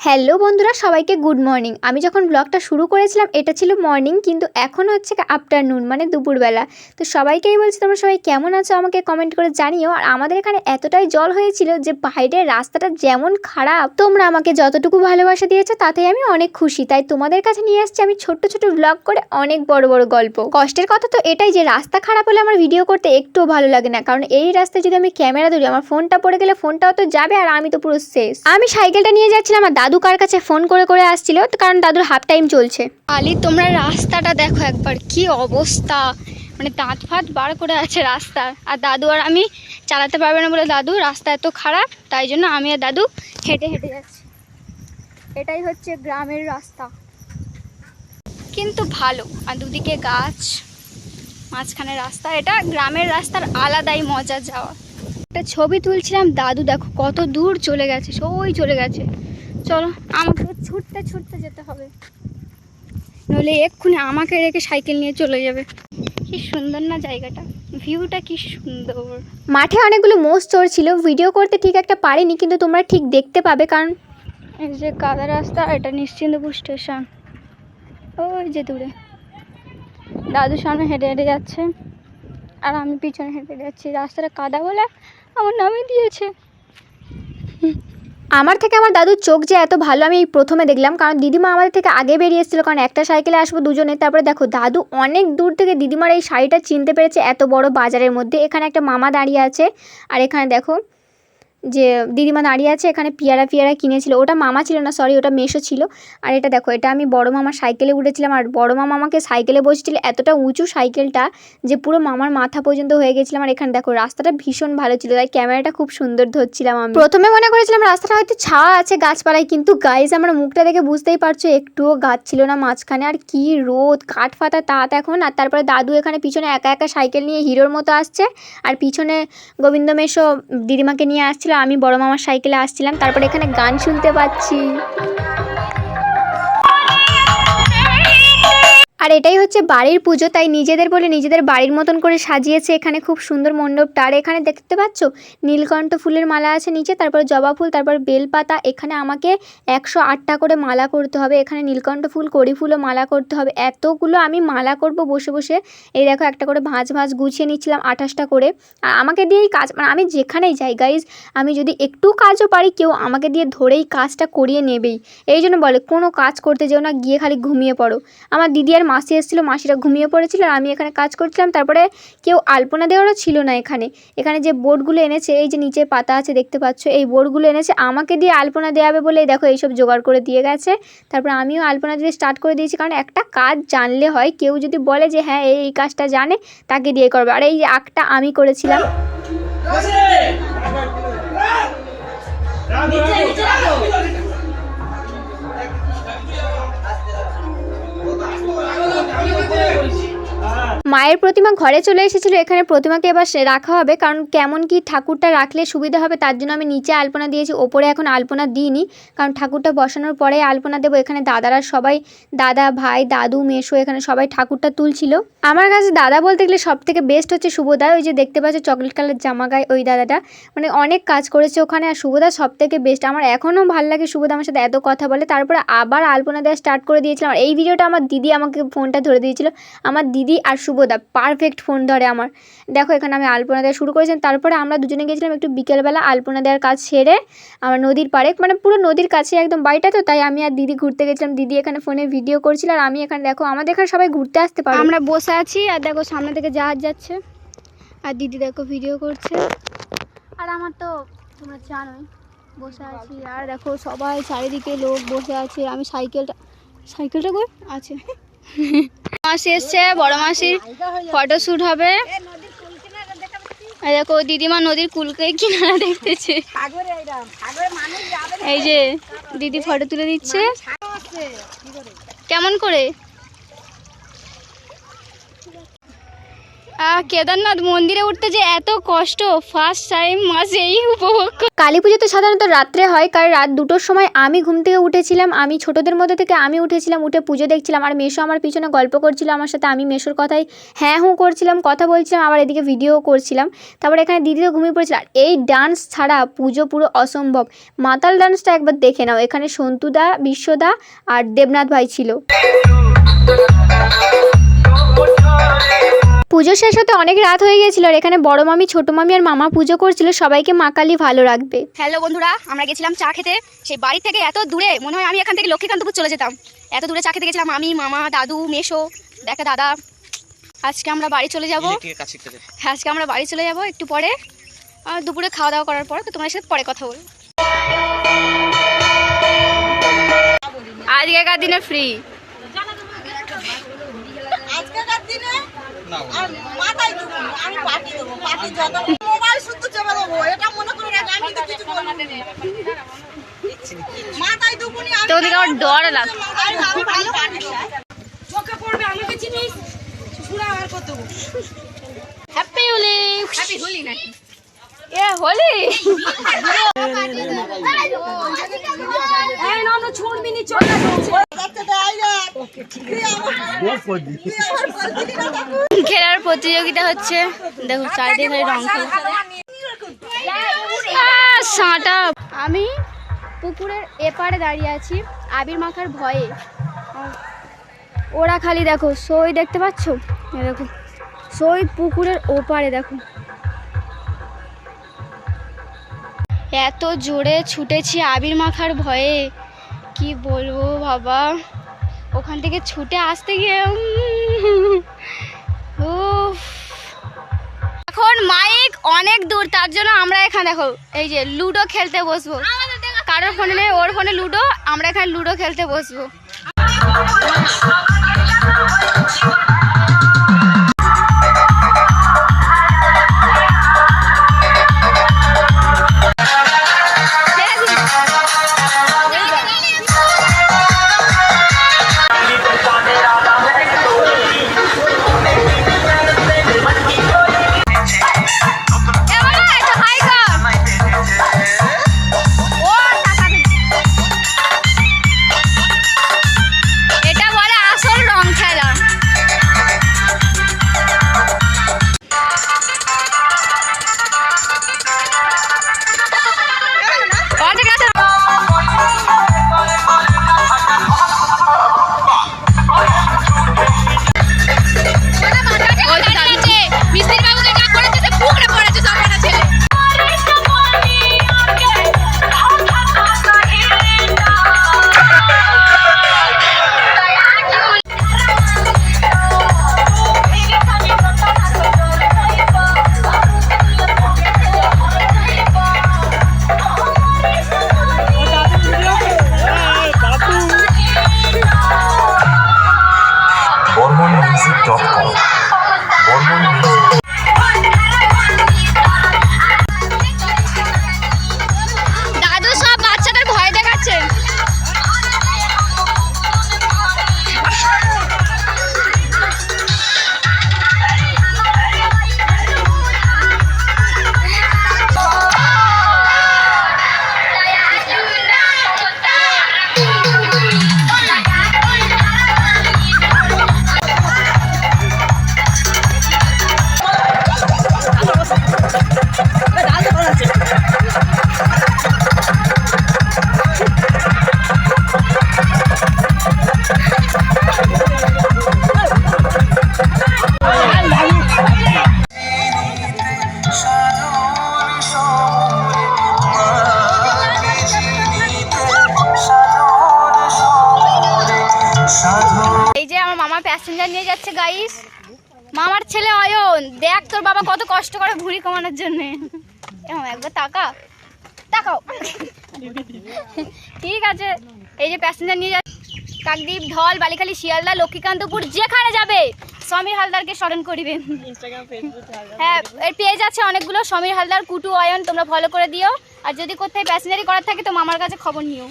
Hello বন্ধুরা, সবাইকে good morning. আমি যখন ব্লগটা শুরু করেছিলাম, এটা ছিল মর্নিং, কিন্তু এখন হচ্ছে আফটারনুন মানে দুপুরবেলা। তো সবাইকেই বলছি, তোমরা সবাই কেমন আছো? আমাকে কমেন্ট করে জানিও। আর আমাদের এখানে এতটাই জল হয়েছিল যে, বাইরের রাস্তাটা যেমন খারাপ, তোমরা আমাকে যতটুকু ভালোবাসা দিয়েছ, তাতেই আমি অনেক খুশি। তাই তোমাদের কাছে নিয়ে আসছি আমি ছোট্ট ছোট ব্লগ করে অনেক বড় বড় গল্প। কষ্টের কথা তো এটাই যে, রাস্তা খারাপ হলে আমার ভিডিও করতে একটুও ভালো লাগে না। কারণ এই রাস্তায় যদি আমি ক্যামেরা ধরি, আমার ফোনটা পড়ে গেলে ফোনটাও তো যাবে আর আমি তো পুরো শেষ। আমি সাইকেলটা নিয়ে যাচ্ছিলাম আর দাদু কার কাছে ফোন করে করে আসছিল কারণ দাদুর হাফ টাইম চলছে। আলি, তোমরা রাস্তাটা দেখো একবার, কি অবস্থা? মানে দাঁত ফাঁত বার করে আছে রাস্তার আর দাদু আর আমি চালাতে পারবে না বলে দাদু, রাস্তা এত খারাপ, তাই জন্য আমি আর দাদু হেঁটে হেঁটে যাচ্ছি। এটাই হচ্ছে গ্রামের রাস্তা। কিন্তু ভালো, আর দুদিকে গাছ, মাঝখানে রাস্তা, এটা গ্রামের রাস্তার আলাদাই মজা যাওয়া। একটা ছবি তুলছিলাম, দাদু দেখো কত দূর চলে গেছে সই চলে গেছে। চলো আমাকে ছুটতে ছুটতে যেতে হবে। নইলে এক্ষুনি আমাকে রেখে সাইকেল নিয়ে চলে যাবে। কি সুন্দর না জায়গাটা। ভিউটা কি সুন্দর। মাঠে অনেকগুলো মোষ চড়ছিল। ভিডিও করতে ঠিক একটা পারিনি কিন্তু তোমরা ঠিক দেখতে পাবে কারণ এই যে কাদা রাস্তা এটা নিশ্চিন্তপুর স্টেশন। ওই যে দূরে। দাদু সামনে হেঁটে হেঁটে যাচ্ছে আর আমি পিছনে হেঁটে যাচ্ছি। রাস্তাটা কাদা বলে আমার নামে দিয়েছে। আমার থেকে আমার দাদুর চোখ যে এত ভালো আমি প্রথমে দেখলাম, কারণ দিদিমা আমাদের থেকে আগে বেরিয়ে এসেছিল, কারণ একটা সাইকেলে আসব দুজনে, তারপরে দেখো দাদু অনেক দূর থেকে দিদিমার এই শাড়িটা চিনতে পেরেছে এত বড় বাজারের মধ্যে। এখানে একটা মামা দাঁড়িয়ে আছে, আর এখানে দেখো যে দিদিমা দাঁড়িয়ে আছে, এখানে পিয়ারা পিয়ারা কিনেছিল। ওটা মামা ছিল না সরি ওটা মেশো ছিল। আর এটা দেখো, এটা আমি বড় মামার সাইকেলে উঠেছিলাম। আর বড় মামা আমাকে সাইকেলে বসেছিল, এতটা উঁচু সাইকেলটা যে পুরো মামার মাথা পর্যন্ত হয়ে গেছিলাম। আর এখানে দেখো, রাস্তাটা ভীষণ ভালো ছিল, তাই ক্যামেরাটা খুব সুন্দর ধরছিলাম আমি। প্রথমে মনে করেছিলাম রাস্তাটা হয়তো ছাওয়া আছে গাছপালায়, কিন্তু গাইজ আমার মুখটা দেখে বুঝতেই পারছ, একটুও গাছ ছিল না মাঝখানে। আর কি রোদ, কাঠ ফাটা তাঁত এখন। আর তারপরে দাদু এখানে পিছনে একা একা সাইকেল নিয়ে হিরোর মতো আসছে। আর পিছনে গোবিন্দ মেশো দিদিমাকে নিয়ে আসছিল আমি বড় মামার সাইকেলে আসছিলাম তারপরে এখানে গান শুনতে পাচ্ছি। আর এটাই হচ্ছে বাড়ির পুজো, তাই নিজেদের বলে নিজেদের বাড়ির মতন করে সাজিয়েছে এখানে খুব সুন্দর মণ্ডপটা আর এখানে দেখতে পাচ্ছ? নীলকণ্ঠ ফুলের মালা আছে নিচে, তারপর জবা ফুল, তারপর বেলপাতা। এখানে আমাকে একশো আটটা করে মালা করতে হবে। এখানে নীলকণ্ঠ ফুল, কড়ি ফুলও মালা করতে হবে। এতগুলো আমি মালা করব বসে বসে। এই দেখো, একটা করে ভাঁজ ভাঁজ গুছিয়ে নিচ্ছিলাম আঠাশটা করে। আর আমাকে দিয়েই কাজ মানে আমি যেখানেই যাই গাইজ আমি যদি একটু কাজও পারি, কেউ আমাকে দিয়ে ধরেই কাজটা করিয়ে নেবেই। এই জন্য বলে, কোনো কাজ করতে যেও না, গিয়ে খালি ঘুমিয়ে পড়ো। আমার দিদি আর মাসি এসেছিল মাসিরা ঘুমিয়ে পড়েছিল আর আমি এখানে কাজ করছিলাম তারপরে কেউ আলপনা দেওয়ারও ছিল না এখানে এখানে যে বোর্ডগুলো এনেছে এই যে নিচে পাতা আছে দেখতে পাচ্ছ এই বোর্ডগুলো এনেছে আমাকে দিয়ে আলপনা দেওয়াবে বলে দেখো এইসব জোগাড় করে দিয়ে গেছে তারপর আমিও আলপনা দিয়ে স্টার্ট করে দিয়েছি কারণ একটা কাজ জানলে হয় কেউ যদি বলে যে হ্যাঁ এই এই কাজটা জানে তাকে দিয়ে করবে আর এই যে আঁকটা আমি করেছিলাম মায়ের প্রতিমা ঘরে চলে এসেছিল, এখানে প্রতিমাকে এবার রাখা হবে। কারণ কেমন কি ঠাকুরটা রাখলে সুবিধা হবে, তার জন্য আমি নিচে আলপনা দিয়েছি, ওপরে এখন আলপনা দিইনি। কারণ ঠাকুরটা বসানোর পরে আলপনা দেবো, এখানে দাদারা সবাই, দাদা, ভাই, দাদু, মেশো, এখানে সবাই ঠাকুরটা তুলছিল। আমার কাছে দাদা বলতে গেলে সব থেকে বেস্ট হচ্ছে শুভদা ওই যে দেখতে পাচ্ছ চকলেট কালার জামা গায়ে ওই দাদাটা। মানে অনেক কাজ করেছে ওখানে, আর শুভদা সব থেকে বেস্ট আমার এখনও ভালো লাগে শুভদা আমার সাথে এত কথা বলে। তারপরে আবার আলপনা দেওয়া স্টার্ট করে দিয়েছিলাম, আর এই ভিডিওটা আমার দিদি আমাকে ফোনটা ধরে দিয়েছিল। আমার দিদি আর শুভদা পারফেক্ট ফোন ধরে আমার। দেখো, এখানে আমি আলপনা দেওয়া শুরু করেছিলাম তারপরে আমরা দুজনে গেছিলাম একটু বিকেলবেলা আলপনা দেওয়ার কাজ সেরে আমার নদীর পাড়ে মানে পুরো নদীর কাছে একদম বাড়িটা তো, তাই আমি আর দিদি ঘুরতে গেছিলাম। দিদি এখানে ফোনে ভিডিও করছিল আর আমি এখানে, দেখো, আমাদের এখানে সবাই ঘুরতে আসতে পারে আমরা বসে আছি আর দেখো, সামনে থেকে জাহাজ যাচ্ছে। আর দিদি দেখো, ভিডিও করছে। আর আমার তো তোমরা জানোই, বসে আছি আর দেখো, সবাই চারিদিকে লোক বসে আছে। আমি সাইকেলটা সাইকেলটা কই? আছে। মাসি এসছে, বড় মাসির ফটো শ্যুট হবে। দেখো, দিদিমা নদীর কুলকে কিনারা দেখতেছে। এই যে, দিদি ফটো তুলে দিচ্ছে। কেমন করে? কেদারনাথ মন্দিরে উঠতে যে এত কষ্ট ফার্স্ট টাইম মাসে এই উপভোগ কালী পুজো তো সাধারণত রাত্রে হয়, কারণ রাত দুটোর সময় আমি ঘুম থেকে উঠেছিলাম, আমি ছোটোদের মধ্যে থেকে আমি উঠেছিলাম, উঠে পুজো দেখছিলাম, আর মেশো আমার পিছনে গল্প করছিল আমার সাথে, আমি মেশোর কথাই হ্যাঁ হুঁ করছিলাম, কথা বলছিলাম, আবার এদিকে ভিডিও করছিলাম। তারপরে এখানে দিদিও ঘুমিয়ে পড়েছিল, আর এই ডান্স ছাড়া পুজো পুরো অসম্ভব। মাতাল ডান্সটা একবার দেখে নাও, এখানে সন্তুদা বিশ্বদা আর দেবনাথ ভাই ছিল। পুজো শেষ হতে অনেক রাত হয়ে গেছিল আর এখানে বড় মামি ছোট মামি আর মামা পুজো করছিল। সবাইকে মা কালী ভালো রাখবে। হ্যালো বন্ধুরা আমরা গেছিলাম চা খেতে। সেই বাড়ি থেকে এত দূরে মনে হয় আমি এখান থেকে লক্ষ্মীকান্তপুর চলে যেতাম। এত দূরে চা খেতে গেছিলাম আমি মামা দাদু মেশো দেখা দাদা। আজকে আমরা বাড়ি চলে যাব। হ্যাঁ আজকে আমরা বাড়ি চলে যাব একটু পরে। আর দুপুরে খাওয়া দাওয়া করার পর তো তোমার সাথে পরে কথা বলব। আজকেকার দিনে ফ্রি আজকেকার দিনে আর মাথায় দেবো আমি পার্টি দেবো পার্টি যত মোবাইল শুদ্ধ চেপে দেবো এটা মনে করে রাখ আমি তো কিছু বলব মাথায় দুপুনি আমি তো আমার ডর লাগছে। আমি ভালো পার্টি চোখে পড়বে আমাকে চিনিস? ছুড়া আর কত হ্যাপি হোলি হ্যাপি হোলি নাকি? এ হোলি এই নন্দ ছুড়বি নি চলে যাচ্ছে তাই না তুই আমার তুই আমার পরিস্থিতি না থাকুক খেলার প্রতিযোগিতা হচ্ছে। দেখো চারিদিকে রং খেলা। সাঁটা। আমি পুকুরের এপারে দাঁড়িয়ে আছি আবির মাখার ভয়ে। ওরা খালি দেখো সই দেখতে পাচ্ছ? দেখো সই পুকুরের ওপারে দেখো। এত জোরে ছুটেছি আবির মাখার ভয়ে। কি বলব বাবা? ওখান থেকে ছুটে আসতে গিয়ে এখন মাইক অনেক দূর, তার জন্য আমরা এখানে দেখো, এই যে লুডো খেলতে বসবো। কারোর ফোনে নেই, ওর ফোনে লুডো, আমরা এখানে লুডো খেলতে বসবো। বর্মনমিউজিক.com বর্মন মিউজিক প্যাসেঞ্জার নিয়ে যাচ্ছে গাইস মামার ছেলে অয়ন দেখ তোর বাবা কত কষ্ট করে ভুঁড়ি কমানোর জন্য। একবার তাকা। তাকাও। ঠিক আছে এই যে প্যাসেঞ্জার নিয়ে যাচ্ছে কাকদ্বীপ ধল বালিখালি শিয়ালদা লক্ষ্মীকান্তপুর যেখানে যাবে সমীর হালদারকে স্মরণ করিবেন হ্যাঁ এর পেজ আছে অনেকগুলো সমীর হালদার কুটু অয়ন তোমরা ফলো করে দিও। আর যদি কোথায় প্যাসেঞ্জারি করার থাকে তো মামার কাছে খবর নিও।